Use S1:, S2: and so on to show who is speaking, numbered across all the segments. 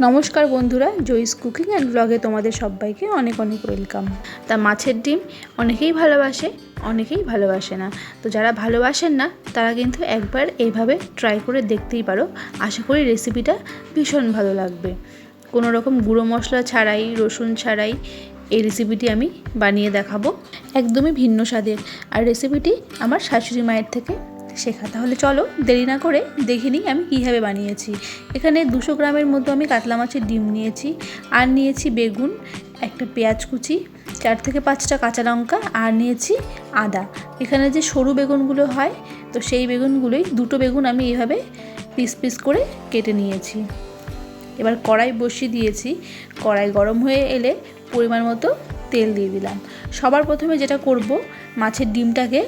S1: নমস্কার বন্ধুরা, Joyee's cooking and ব্লগে তোমাদের সবাইকে অনেক অনেক ওয়েলকাম। তা মাছের ডিম অনেকেই ভালোবাসে অনেকেই ভালোবাসে না। তো যারা ভালোবাসেন না, তারা কিন্তু একবার এইভাবে ট্রাই করে দেখতেই পারো। আশা করি রেসিপিটা ভীষণ ভালো লাগবে। কোনো রকম গুঁড়ো মশলা ছাড়াই, রসুন ছাড়াই এই রেসিপিটি আমি বানিয়ে দেখাবো। একদমই ভিন্ন স্বাদের। আর রেসিপিটি আমার শাশুড়ি মায়ের থেকে শেখা। তাহলে চলো দেরি না করে দেখে নিই আমি কীভাবে বানিয়েছি। এখানে দুশো গ্রামের মতো আমি কাতলা মাছের ডিম নিয়েছি, আর নিয়েছি বেগুন, একটা পেঁয়াজ কুচি, চার থেকে পাঁচটা কাঁচা লঙ্কা, আর নিয়েছি আদা। এখানে যে সরু বেগুনগুলো হয়, তো সেই বেগুনগুলোই দুটো বেগুন আমি এইভাবে পিস পিস করে কেটে নিয়েছি। এবার কড়াই বসিয়ে দিয়েছি। কড়াই গরম হয়ে এলে পরিমাণ মতো তেল দিয়ে দিলাম। সবার প্রথমে যেটা করব, মাছের ডিমটাকে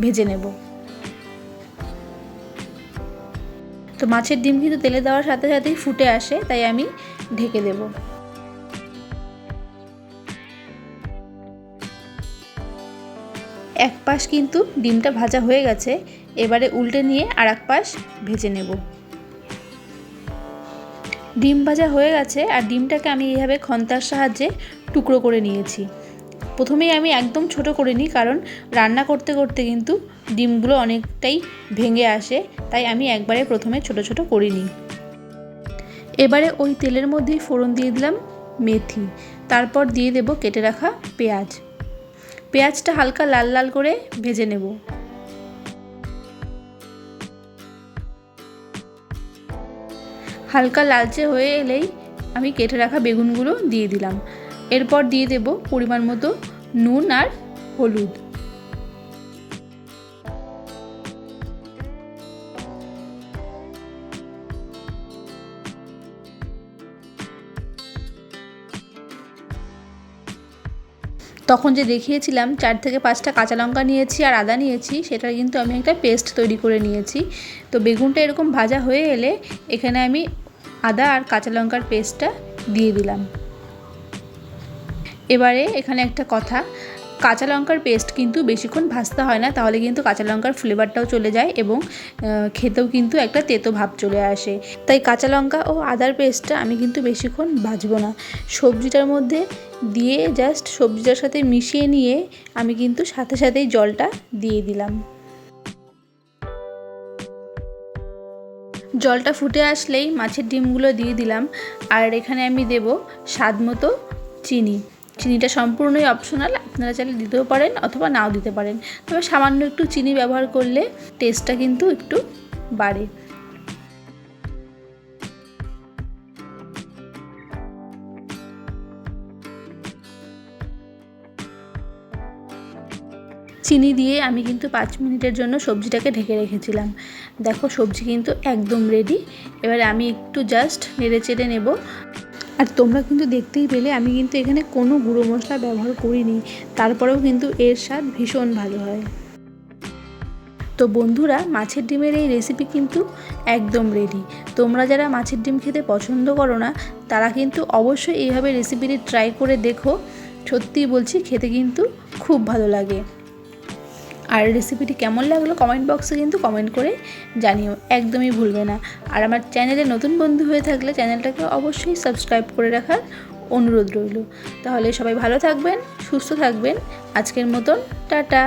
S1: ভেজে নেব। তো মাছের ডিম কিন্তু তেলে দেওয়ার সাথে সাথেই ফুটে আসে, তাই আমি ঢেকে দেব। এক পাশ কিন্তু ডিমটা ভাজা হয়ে গেছে, এবারে উল্টে নিয়ে আর এক পাশ ভেজে নেব। ডিম ভাজা হয়ে গেছে, আর ডিমটাকে আমি এইভাবে খন্তার সাহায্যে টুকরো করে নিয়েছি। প্রথমেই আমি একদম ছোট করে নিই কারণ রান্না করতে করতে কিন্তু ডিমগুলো অনেকটাই ভেঙে আসে, তাই আমি একবারে প্রথমে ছোট ছোট করে নিই এবারে ওই তেলের মধ্যেই ফোড়ন দিয়ে দিলাম মেথি, তারপর দিয়ে দেব কেটে রাখা পেঁয়াজ। পেঁয়াজটা হালকা লাল লাল করে ভেজে নেব। হালকা লালচে হয়ে এলেই আমি কেটে রাখা বেগুনগুলো দিয়ে দিলাম। এরপর দিয়ে দেব পরিমাণ মতো নুন আর হলুদ। তখন যে দেখিয়েছিলাম, চার থেকে পাঁচটা কাঁচা লঙ্কা নিয়েছি আর আদা নিয়েছি, সেটা কিন্তু আমি একটা পেস্ট তৈরি করে নিয়েছি। তো বেগুনটা এরকম ভাজা হয়ে এলে এখানে আমি আদা আর কাঁচা লঙ্কার পেস্টটা দিয়ে দিলাম। এবারে এখানে একটা কথা, কাঁচা লঙ্কার পেস্ট কিন্তু বেশিক্ষণ ভাজতে হয় না, তাহলে কিন্তু কাঁচা লঙ্কার ফ্লেভারটাও চলে যায় এবং খেতেও কিন্তু একটা তেতো ভাব চলে আসে। তাই কাঁচা লঙ্কা ও আদার পেস্টটা আমি কিন্তু বেশিক্ষণ ভাজবো না। সবজিটার মধ্যে দিয়ে জাস্ট সবজিটার সাথে মিশিয়ে নিয়ে আমি কিন্তু সাথে সাথেই জলটা দিয়ে দিলাম। জলটা ফুটে আসলেই মাছের ডিমগুলো দিয়ে দিলাম, আর এখানে আমি দেব স্বাদ মতো চিনি। চিনিটা সম্পূর্ণই অপশনাল আপনারা চাইলে দিতেও পারেন অথবা নাও দিতে পারেন। তবে সামান্য একটু চিনি ব্যবহার করলে টেস্টটা কিন্তু একটু বাড়ে। চিনি দিয়ে আমি কিন্তু পাঁচ মিনিটের জন্য সবজিটাকে ঢেকে রেখেছিলাম। দেখো সবজি কিন্তু একদম রেডি এবার আমি একটু জাস্ট নেড়ে চেড়ে নেব। আর তোমরা কিন্তু দেখতেই পেলে, আমি কিন্তু এখানে কোনো গুঁড়ো মশলা ব্যবহার করিনি। তারপরেও কিন্তু এর স্বাদ ভীষণ ভালো হয়। তো বন্ধুরা, মাছের ডিমের এই রেসিপি কিন্তু একদম রেডি তোমরা যারা মাছের ডিম খেতে পছন্দ করো না, তারা কিন্তু অবশ্যই এইভাবে রেসিপিটি ট্রাই করে দেখো। সত্যিই বলছি, খেতে কিন্তু খুব ভালো লাগে। আর রেসিপিটি কেমন লাগল কমেন্ট বক্সে কিন্তু কমেন্ট করে জানিও, একদমই ভুলবে না। আর আমার চ্যানেলে নতুন বন্ধু হয়ে থাকলে চ্যানেলটাকে অবশ্যই সাবস্ক্রাইব করে রাখার অনুরোধ রইল। তাহলে সবাই ভালো থাকবেন, সুস্থ থাকবেন। আজকের মতন, টাটা।